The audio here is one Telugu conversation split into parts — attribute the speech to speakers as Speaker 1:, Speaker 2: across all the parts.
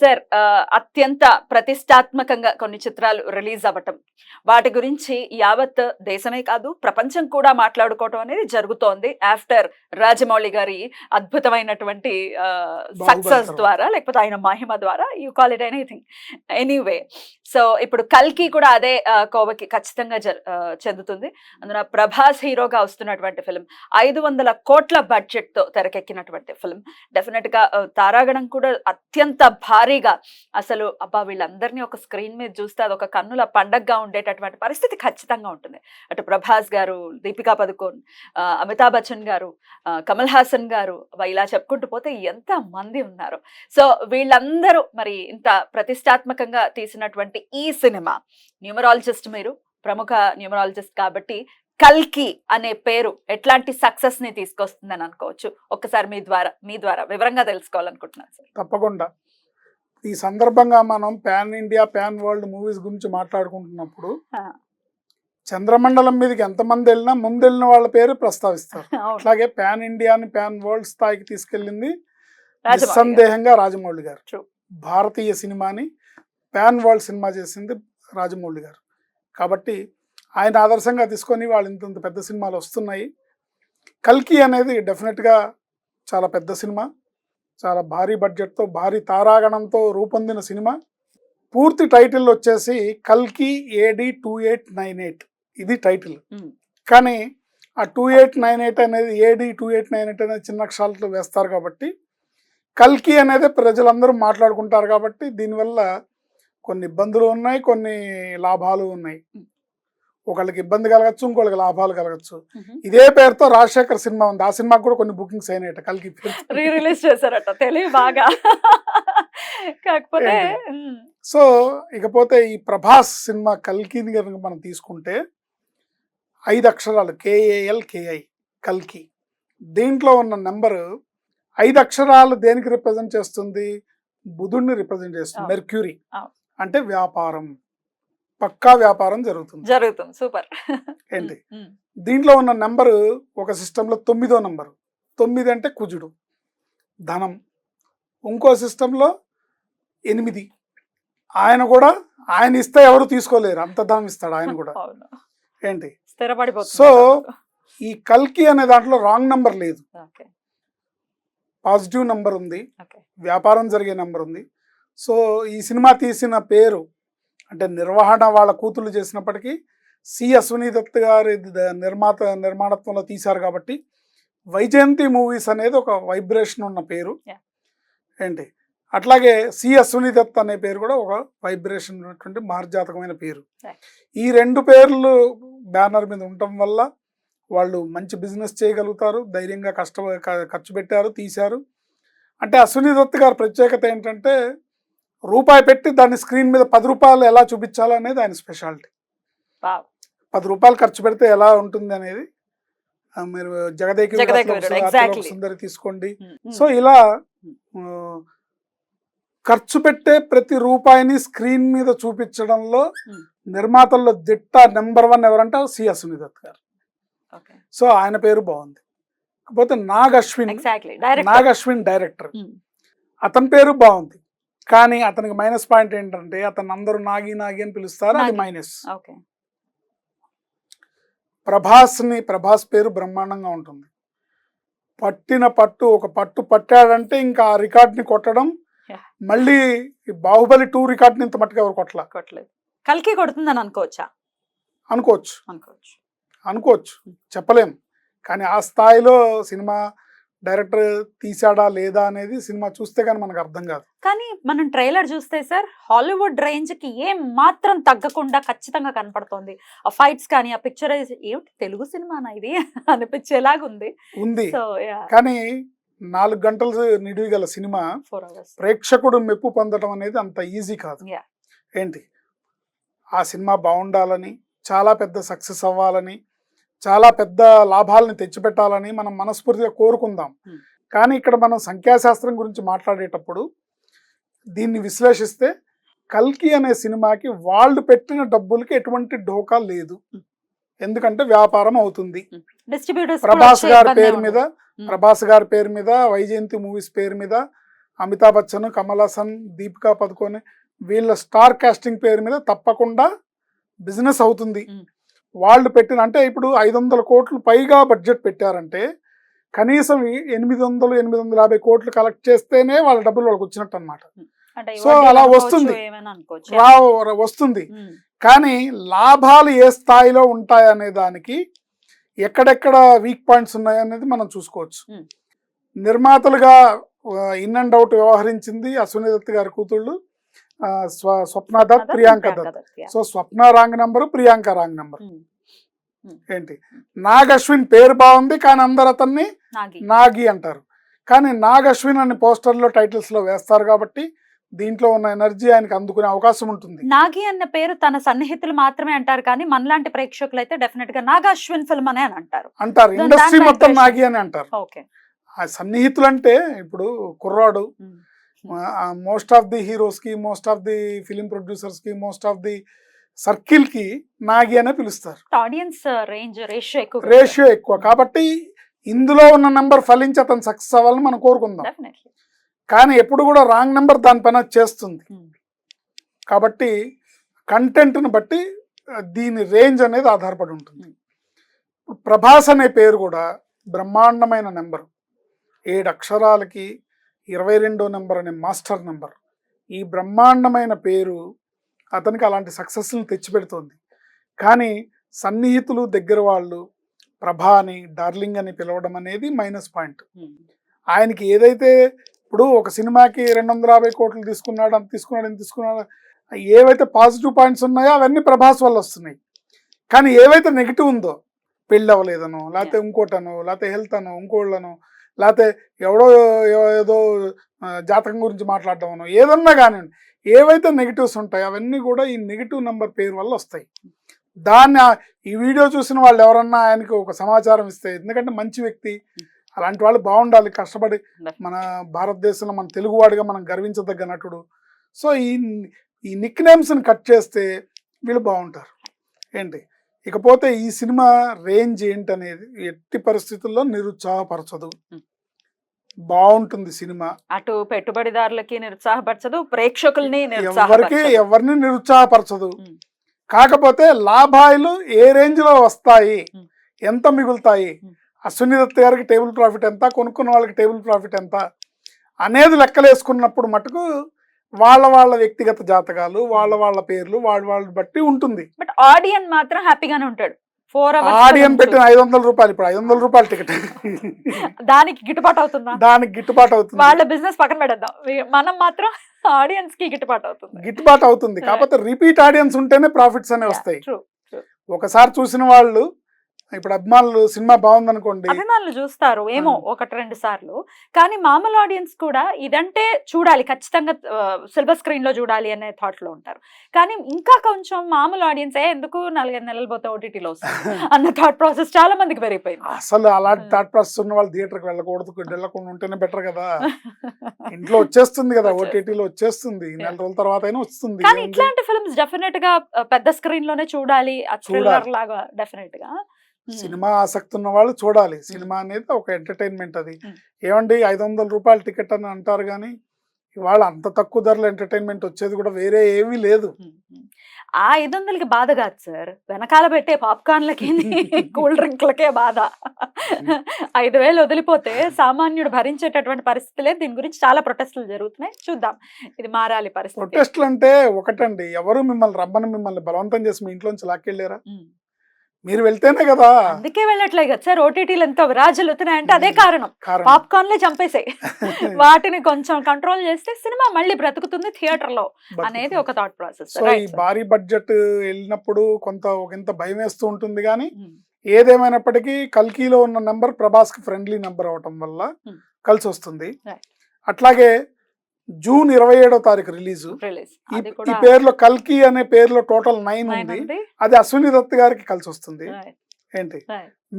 Speaker 1: సార్ అత్యంత ప్రతిష్టాత్మకంగా కొన్ని చిత్రాలు రిలీజ్ అవ్వటం. వాటి గురించి యావత్ దేశమే కాదు ప్రపంచం కూడా మాట్లాడుకోవటం అనేది జరుగుతోంది ఆఫ్టర్ రాజమౌళి గారి అద్భుతమైనటువంటి సక్సెస్. ద్వారా లేకపోతే ఆయన మహిమ ద్వారా you call it anything anyway so ఇప్పుడు కల్కి కూడా అదే కోవకి ఖచ్చితంగా చెందుతుంది. అందున ప్రభాస్ హీరోగా వస్తున్నటువంటి ఫిల్మ్ ఐదు వందల కోట్ల బడ్జెట్తో తెరకెక్కినటువంటి ఫిల్మ్ డెఫినెట్గా ఆ, తారాగణం కూడా అత్యంత భారీగా అసలు అబ్బా! వీళ్ళందరినీ ఒక స్క్రీన్ మీద చూస్తే అదొక కన్నుల పండగగా ఉండేటటువంటి పరిస్థితి ఖచ్చితంగా ఉంటుంది. అటు ప్రభాస్ గారు దీపికా పదుకోన్ అమితాబ్ బచ్చన్ గారు కమల్ హాసన్ గారు ఇలా చెప్పుకుంటూ పోతే ఎంత మంది ఉన్నారు. సో వీళ్ళందరూ మరి ఇంత ప్రతిష్టాత్మకంగా తీసినటువంటి ఈ సినిమా న్యూమరాలజిస్ట్ మీరు ప్రముఖ న్యూమరాలజిస్ట్ కాబట్టి కల్కి అనే పేరు ఎట్లాంటి సక్సెస్ని తీసుకొస్తుందని అనుకోవచ్చు? ఒక్కసారి మీ ద్వారా మీ ద్వారా వివరంగా తెలుసుకోవాలనుకుంటున్నాను సార్.
Speaker 2: తప్పకుండా. ఈ సందర్భంగా మనం pan India pan world movies గురించి మాట్లాడుకుంటున్నప్పుడు. చంద్రమండలం మీదకి ఎంతమంది వెళ్ళినా ముందు వెళ్ళిన వాళ్ళ పేరు ప్రస్తావిస్తారు. అట్లాగే పాన్ ఇండియాని పాన్ వరల్డ్ స్థాయికి తీసుకెళ్ళింది. నిస్సందేహంగా రాజమౌళి గారు. భారతీయ సినిమాని పాన్ వరల్డ్ సినిమా చేసింది రాజమౌళి గారు కాబట్టి ఆయన ఆదర్శంగా తీసుకొని వాళ్ళు ఇంత ఇంత పెద్ద సినిమాలు వస్తున్నాయి కల్కి అనేది డెఫినెట్గా చాలా పెద్ద సినిమా చాలా భారీ బడ్జెట్తో భారీ తారాగణంతో రూపొందిన సినిమా. పూర్తి టైటిల్ వచ్చేసి కల్కి AD two eight nine eight. ఇది టైటిల్. కానీ ఆ టూ ఎయిట్ నైన్ ఎయిట్ అనేది AD two eight nine eight అనేది చిన్న అక్షరాలతో వేస్తారు కాబట్టి కల్కి అనేది ప్రజలందరూ మాట్లాడుకుంటారు కాబట్టి దీనివల్ల కొన్ని ఇబ్బందులు ఉన్నాయి కొన్ని లాభాలు ఉన్నాయి. ఒకళ్ళకి ఇబ్బంది కలగచ్చు ఇంకోళ్ళకి లాభాలు కలగచ్చు. ఇదే పేరుతో రాజశేఖర్ సినిమా ఉంది. ఆ సినిమాకి కూడా కొన్ని బుకింగ్స్ అయినాయట కల్కి
Speaker 1: రీ రిలీజ్ చేశారట తెలివి బాగా. కాకపోతే
Speaker 2: సో ఇకపోతే ఈ ప్రభాస్ సినిమా కల్కిని కనుక మనం తీసుకుంటే ఐదు అక్షరాలు కేఏఎల్ కేఐ కల్కి. దీంట్లో ఉన్న నెంబరు ఐదు అక్షరాలు దేనికి రిప్రజెంట్ చేస్తుంది? బుధుడిని రిప్రజెంట్ చేస్తుంది. మెర్క్యూరీ. అంటే వ్యాపారం. పక్కా వ్యాపారం జరుగుతుంది.
Speaker 1: జరుగుతుంది. సూపర్.
Speaker 2: ఏంటి? దీంట్లో ఉన్న నెంబరు ఒక సిస్టంలో తొమ్మిదో నెంబరు. తొమ్మిది అంటే కుజుడు. ధనం. ఇంకో సిస్టంలో ఎనిమిది. ఆయన కూడా ఆయన ఇస్తే ఎవరు తీసుకోలేరు. అంత ధనం ఇస్తాడు ఆయన కూడా. ఏంటి? సో ఈ కల్కి అనే దాంట్లో రాంగ్ నెంబర్ లేదు. పాజిటివ్ నెంబర్ ఉంది. వ్యాపారం జరిగే నెంబర్ ఉంది. సో ఈ సినిమా తీసిన పేరు అంటే నిర్వహణ వాళ్ళ కూతుళ్ళు చేసినప్పటికీ సి అశ్విని దత్ గారి ద- నిర్మాత నిర్మాణత్వంలో తీశారు కాబట్టి వైజయంతి మూవీస్ అనేది ఒక వైబ్రేషన్ ఉన్న పేరు. ఏంటి అట్లాగే సి అశ్విని దత్ అనే పేరు కూడా ఒక వైబ్రేషన్ ఉన్నటువంటి మార్జాతకమైన పేరు. ఈ రెండు పేర్లు బ్యానర్ మీద ఉండటం వల్ల వాళ్ళు మంచి బిజినెస్ చేయగలుగుతారు ధైర్యంగా కష్ట ఖర్చు పెట్టారు తీశారు అంటే అశ్విని దత్ గారి ప్రత్యేకత ఏంటంటే రూపాయి పెట్టి దాన్ని స్క్రీన్ మీద పది రూపాయలు ఎలా చూపించాలి అనేది ఆయన స్పెషాలిటీ. పది రూపాయలు ఖర్చు పెడితే ఎలా ఉంటుంది అనేది మీరు జగదేకి. సుందరి తీసుకోండి. సో ఇలా ఖర్చు పెట్టే ప్రతి రూపాయిని స్క్రీన్ మీద చూపించడంలో. నిర్మాతల్లో దిట్ట నెంబర్ వన్ ఎవరంటే సి అశ్విని దత్ గారు. సో ఆయన పేరు బాగుంది. కాకపోతే నాగ్ అశ్విన్ నాగ్ అశ్విన్ డైరెక్టర్. అతని పేరు బాగుంది. కానీ అతనికి మైనస్ పాయింట్ ఏంటంటే అతను అందరూ నాగి నాగి అని పిలుస్తారు అది. మైనస్ ప్రభాస్ని ప్రభాస్ పేరు బ్రహ్మాండంగా ఉంటుంది. పట్టిన పట్టు ఒక పట్టు పట్టాడంటే ఇంకా ఆ రికార్డ్ని కొట్టడం. మళ్ళీ బాహుబలి టూ రికార్డ్ని ఇంత మట్టుకు ఎవరు కొట్టలా?
Speaker 1: కొట్టలేదు. కల్కి కొడుతుందని అనుకోవచ్చా?
Speaker 2: అనుకోవచ్చు.
Speaker 1: అనుకోవచ్చు.
Speaker 2: అనుకోవచ్చు. చెప్పలేం. కానీ ఆ స్థాయిలో సినిమా డైరెక్టర్ తీసాడా లేదా అనేది సినిమా చూస్తే కానీ మనకు అర్థం కాదు.
Speaker 1: కానీ మనం ట్రైలర్ చూస్తే సార్ హాలీవుడ్ రేంజ్కి ఏం మాత్రం తగ్గకుండా ఖచ్చితంగా కనపడుతోంది. ఆ ఫైట్స్ కానీ ఆ పిక్చరైజ్ ఏమిటి తెలుగు సినిమానా ఇది? అనిపించేలాగా ఉంది.
Speaker 2: కానీ నాలుగు గంటలు నిడివి గల సినిమా ప్రేక్షకుడు మెప్పు పొందడం అనేది అంత ఈజీ కాదు. ఏంటి? ఆ సినిమా బాగుండాలని చాలా పెద్ద సక్సెస్ అవ్వాలని చాలా పెద్ద లాభాలని తెచ్చిపెట్టాలని మనం మనస్ఫూర్తిగా కోరుకుందాం. కానీ ఇక్కడ మనం సంఖ్యాశాస్త్రం గురించి మాట్లాడేటప్పుడు దీన్ని విశ్లేషిస్తే కల్కి అనే సినిమాకి వాళ్ళు పెట్టిన డబ్బులకి ఎటువంటి డోకా లేదు. ఎందుకంటే వ్యాపారం అవుతుంది. ప్రభాస్ గారి పేరు మీద ప్రభాస్ గారి పేరు మీద వైజయంతి మూవీస్ పేరు మీద అమితాబ్ బచ్చన్ కమల్ హాసన్ దీపికా పదుకొని వీళ్ళ స్టార్ కాస్టింగ్ పేరు మీద తప్పకుండా బిజినెస్ అవుతుంది. వాళ్ళు పెట్టిన అంటే ఇప్పుడు ఐదు వందల కోట్లు పైగా బడ్జెట్ పెట్టారంటే కనీసం ఎనిమిది వందలు ఎనిమిది వందల యాభై కోట్లు కలెక్ట్ చేస్తేనే వాళ్ళ డబ్బులు వాళ్ళకి వచ్చినట్టు అనమాట
Speaker 1: ఇవడ్డీలు
Speaker 2: అలా వస్తుంది. రా వస్తుంది. కానీ లాభాలు ఏ స్థాయిలో ఉంటాయనే దానికి ఎక్కడెక్కడ వీక్ పాయింట్స్ ఉన్నాయనేది మనం చూసుకోవచ్చు. నిర్మాతలుగా ఇన్ అండ్ అవుట్ వ్యవహరించింది అశ్విని దత్ గారి కూతుళ్ళు. Swapna Dutt. Priyanka Dutt. So Swapna wrong number Priyanka wrong number.
Speaker 1: Um,
Speaker 2: ఏంటి? నాగ్ అశ్విన్ పేరు బాగుంది కానీ అందరు అతన్ని
Speaker 1: నాగి.
Speaker 2: అంటారు. కానీ నాగ్ అశ్విన్ అని పోస్టర్లో టైటిల్స్లో వేస్తారు కాబట్టి దీంట్లో ఉన్న ఎనర్జీ ఆయనకి అందుకునే అవకాశం ఉంటుంది.
Speaker 1: నాగి అన్న పేరు తన సన్నిహితులు మాత్రమే అంటారు కానీ మనలాంటి ప్రేక్షకులు అయితే డెఫినెట్గా నాగా అశ్విన్ ఫిల్మ్ అనే అంటారు.
Speaker 2: అంటారు. ఇండస్ట్రీ మొత్తం. నాగి అని అంటారు.
Speaker 1: ఓకే.
Speaker 2: ఆ సన్నిహితులు అంటే ఇప్పుడు కుర్రాడు మోస్ట్ ఆఫ్ ది హీరోస్కి మోస్ట్ ఆఫ్ ది ఫిలిం ప్రొడ్యూసర్స్కి మోస్ట్ ఆఫ్ ది సర్కిల్కి నాగి అనే పిలుస్తారు.
Speaker 1: ఆడియన్స్ రేంజ్ రేషియో ఎక్కువ
Speaker 2: రేషియో ఎక్కువ. కాబట్టి ఇందులో ఉన్న నెంబర్ ఫలించి అతను సక్సెస్ అవ్వాలని మనం కోరుకుందాం. కానీ ఎప్పుడు కూడా రాంగ్ నెంబర్ దానిపైన చేస్తుంది. కాబట్టి కంటెంట్ని బట్టి దీని రేంజ్ అనేది ఆధారపడి ఉంటుంది. ఇప్పుడు ప్రభాస్ అనే పేరు కూడా బ్రహ్మాండమైన నెంబర్ ఏడు అక్షరాలకి ఇరవై రెండో నెంబర్ అనే మాస్టర్ నెంబర్. ఈ బ్రహ్మాండమైన పేరు అతనికి అలాంటి సక్సెస్ని తెచ్చిపెడుతుంది. కానీ సన్నిహితులు దగ్గర వాళ్ళు ప్రభా అని డార్లింగ్ అని పిలవడం అనేది మైనస్ పాయింట్. ఆయనకి ఏదైతే ఇప్పుడు ఒక సినిమాకి రెండు వందల యాభై కోట్లు తీసుకున్నాడు అంత తీసుకున్నాడు ఇంత తీసుకున్నాడు ఏవైతే పాజిటివ్ పాయింట్స్ ఉన్నాయో అవన్నీ ప్రభాస్ వల్ల వస్తున్నాయి. కానీ ఏవైతే నెగిటివ్ ఉందో పెళ్ళి అవ్వలేదనో లేకపోతే ఇంకోటనో లేకపోతే హెల్త్ అనో ఇంకోళ్ళనో లేకపోతే ఎవడో ఏదో జాతకం గురించి మాట్లాడటమనో ఏదన్నా కానివ్వండి ఏవైతే నెగిటివ్స్ ఉంటాయో అవన్నీ కూడా ఈ నెగిటివ్ నెంబర్ పేరు వల్ల వస్తాయి. దాన్ని ఈ వీడియో చూసిన వాళ్ళు ఎవరన్నా ఆయనకి ఒక సమాచారం ఇస్తే ఎందుకంటే మంచి వ్యక్తి అలాంటి వాళ్ళు బాగుండాలి కష్టపడి మన భారతదేశంలో మన తెలుగువాడిగా మనం గర్వించదగ్గ నటుడు. సో ఈ ఈ నిక్ నేమ్స్ని కట్ చేస్తే వీళ్ళు బాగుంటారు. ఏంటి? ఇకపోతే ఈ సినిమా రేంజ్ ఏంటనేది ఎట్టి పరిస్థితుల్లో నిరుత్సాహపరచదు. బాగుంటుంది సినిమా
Speaker 1: అటు పెట్టుబడిదారులకి నిరుత్సాహపరచదు ప్రేక్షకుల్ని
Speaker 2: ఎవరికి ఎవరిని నిరుత్సాహపరచదు. కాకపోతే లాభాలు ఏ రేంజ్లో వస్తాయి. ఎంత మిగులుతాయి. అశ్విని దత్ గారికి టేబుల్ ప్రాఫిట్ ఎంత కొనుక్కున్న వాళ్ళకి టేబుల్ ప్రాఫిట్ ఎంత అనేది లెక్కలేసుకున్నప్పుడు మటుకు వాళ్ళ వాళ్ళ వ్యక్తిగత జాతకాలు వాళ్ళ వాళ్ళ పేర్లు వాళ్ళ వాళ్ళ బట్టి ఉంటుంది
Speaker 1: బట్ ఆడియన్ మాత్రం హ్యాపీగానే ఉంటాడు ఫోర్
Speaker 2: ఆడియన్ పెట్టిన ఐదు వందల రూపాయలు ఇప్పుడు ఐదు వందల రూపాయల టికెట్
Speaker 1: దానికి గిట్టుబాటు అవుతుందా?
Speaker 2: దానికి గిట్టుబాటు అవుతుంది.
Speaker 1: వాళ్ళ బిజినెస్ పక్కన పెడదాం వీ- మనం మాత్రం ఆడియన్స్కి గిట్టుబాటు అవుతుంది.
Speaker 2: గిట్టుబాటు అవుతుంది. కాకపోతే రిపీట్ ఆడియన్స్ ఉంటేనే ప్రాఫిట్స్ అనేవి వస్తాయి. ఒకసారి చూసిన వాళ్ళు ఇప్పుడు అభిమానులు సినిమా బాగుందనుకోండి
Speaker 1: అభిమానులు చూస్తారు ఏమో. ఒకటి రెండు సార్లు కానీ మామూలు ఆడియన్స్ కూడా ఇదంటే చూడాలి ఖచ్చితంగా సిల్వర్ స్క్రీన్లో చూడాలి అనే థాట్లో ఉంటారు కానీ ఇంకా కొంచెం మామూలు ఆడియన్స్ ఏ ఎందుకు నాలుగైదు నెలలు పోతే ఓటీటీలో అన్న థాట్ ప్రాసెస్ చాలా మందికి పెరిగిపోయింది
Speaker 2: అసలు అలాంటి. థాట్ ప్రాసెస్ ఉన్న వాళ్ళు థియేటర్కి వెళ్ళకూడదు వెళ్ళకుండా ఉంటేనే బెటర్ కదా ఇంట్లో వచ్చేస్తుంది కదా. ఓటీటీలో వచ్చేస్తుంది నెల రోజుల తర్వాత అయినా వస్తుంది
Speaker 1: కానీ? ఇట్లాంటి ఫిల్మ్స్ డెఫినెట్గా పెద్ద స్క్రీన్లోనే చూడాలి. లాగా డెఫినెట్గా.
Speaker 2: సినిమా ఆసక్తి ఉన్న వాళ్ళు చూడాలి. సినిమా అనేది ఒక ఎంటర్టైన్మెంట్ అది. ఏమండి ఐదు వందల రూపాయల టికెట్ అని అంటారు కానీ ఇవాళ అంత తక్కువ ధరలో ఎంటర్టైన్మెంట్ వచ్చేది కూడా వేరే ఏమీ లేదు.
Speaker 1: ఆ ఐదు వందలకి బాధ కాదు సార్. వెనకాల పెట్టే పాప్కార్న్లకి కూల్ డ్రింక్లకే బాధ. ఐదు వేలు వదిలిపోతే సామాన్యుడు భరించేటటువంటి పరిస్థితి లేదు. దీని గురించి చాలా ప్రొటెస్టులు జరుగుతున్నాయి. చూద్దాం. ఇది మారాలి పరిస్థితి.
Speaker 2: ప్రొటెస్ట్లు అంటే ఒకటండి. ఎవరు మిమ్మల్ని రమ్మని మిమ్మల్ని బలవంతం చేసి మీ ఇంట్లోంచి లాక్కెళ్ళారా. మీరు వెళ్తేనే కదా.
Speaker 1: అందుకే వెళ్ళట్లే కదా సార్. ఓటీటీలు ఎంతో విరాజులుతున్నాయంటే అదే
Speaker 2: ఉమ్.
Speaker 1: కారణం. పాప్కార్న్లే చంపేసాయి. వాటిని కొంచెం కంట్రోల్ చేస్తే సినిమా మళ్ళీ బ్రతుకుతుంది థియేటర్లో అనేది ఒక థాట్ ప్రాసెస్
Speaker 2: సో ఈ భారీ బడ్జెట్ వెళ్ళినప్పుడు కొంత ఒక ఇంత భయం వేస్తూ ఉంటుంది కానీ ఏదేమైనప్పటికీ కల్కీలో ఉన్న నెంబర్ ప్రభాస్కి ఫ్రెండ్లీ నెంబర్ అవటం వల్ల
Speaker 1: Hmm.
Speaker 2: కలిసి వస్తుంది. అట్లాగే జూన్ ఇరవై ఏడో తారీఖు రిలీజు. ఈ పేరులో కల్కి అనే పేరులో టోటల్ నైన్ ఉంది. అది అశ్విని దత్ గారికి కలిసి వస్తుంది. ఏంటి.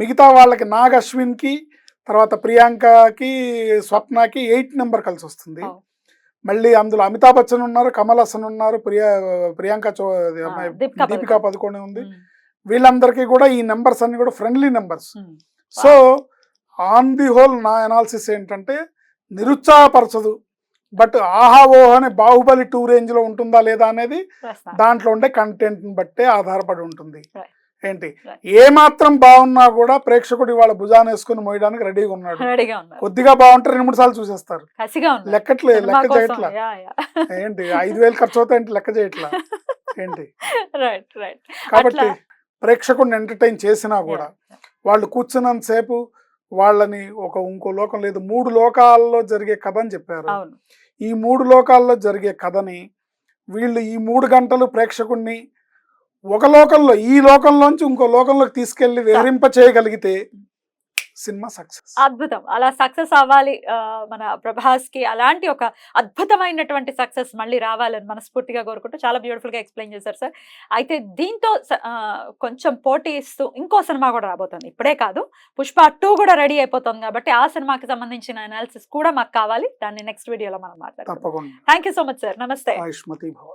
Speaker 2: మిగతా వాళ్ళకి నాగ్ అశ్విన్కి తర్వాత ప్రియాంకకి స్వప్నకి ఎయిట్ నెంబర్ కలిసి వస్తుంది. మళ్ళీ అందులో అమితాబ్ బచ్చన్ ఉన్నారు కమల్ హాసన్ ఉన్నారు ప్రియా ప్రియాంక
Speaker 1: దీపికా.
Speaker 2: పదుకొనే ఉంది. వీళ్ళందరికీ కూడా ఈ నెంబర్స్ అన్ని కూడా friendly numbers. So on the whole నా అనాలిసిస్ ఏంటంటే నిరుత్సాహపరచదు. బట్ ఆహా ఓహో అనే బాహుబలి టూ రేంజ్లో ఉంటుందా లేదా అనేది. దాంట్లో ఉండే కంటెంట్ని బట్టే ఆధారపడి ఉంటుంది. ఏంటి. ఏ మాత్రం బాగున్నా కూడా ప్రేక్షకుడు ఇవాళ భుజాన్ని వేసుకుని మోయడానికి రెడీగా ఉన్నాడు. కొద్దిగా బాగుంటే రెండు మూడు సార్లు చూసేస్తారు. లెక్కట్లే లెక్క చేయట్లా. ఏంటి? ఐదు వేలు ఖర్చు అవుతాయి ఏంటి? లెక్క చేయట్లా? ఏంటి? కాబట్టి ప్రేక్షకుడిని ఎంటర్టైన్ చేసినా కూడా వాళ్ళు కూర్చున్నంత సేపు వాళ్ళని ఒక ఇంకో లోకం లేదు. మూడు లోకాల్లో జరిగే కథ అని చెప్పారు. ఈ మూడు లోకాల్లో జరిగే కథని వీళ్ళు ఈ మూడు గంటలు ప్రేక్షకుడిని ఒక లోకంలో ఈ లోకంలోంచి ఇంకో లోకంలోకి తీసుకెళ్ళి వివరింప చేయగలిగితే సినిమా సక్సెస్.
Speaker 1: అద్భుతం. అలా సక్సెస్ అవ్వాలి మన ప్రభాస్కి అలాంటి ఒక అద్భుతమైనటువంటి సక్సెస్ మళ్ళీ రావాలని మనస్ఫూర్తిగా కోరుకుంటూ చాలా బ్యూటిఫుల్గా ఎక్స్ప్లెయిన్ చేశారు సార్. అయితే దీంతో కొంచెం పోటీ ఇస్తూ ఇంకో సినిమా కూడా రాబోతుంది. ఇప్పుడే కాదు పుష్ప టూ కూడా రెడీ అయిపోతుంది కాబట్టి ఆ సినిమాకి సంబంధించిన అనాలిసిస్ కూడా మాకు కావాలి. దాన్ని నెక్స్ట్ వీడియోలో మనం మాట్లాడతాం thank you so much sir నమస్తే.
Speaker 2: ఆయుష్మతి భవ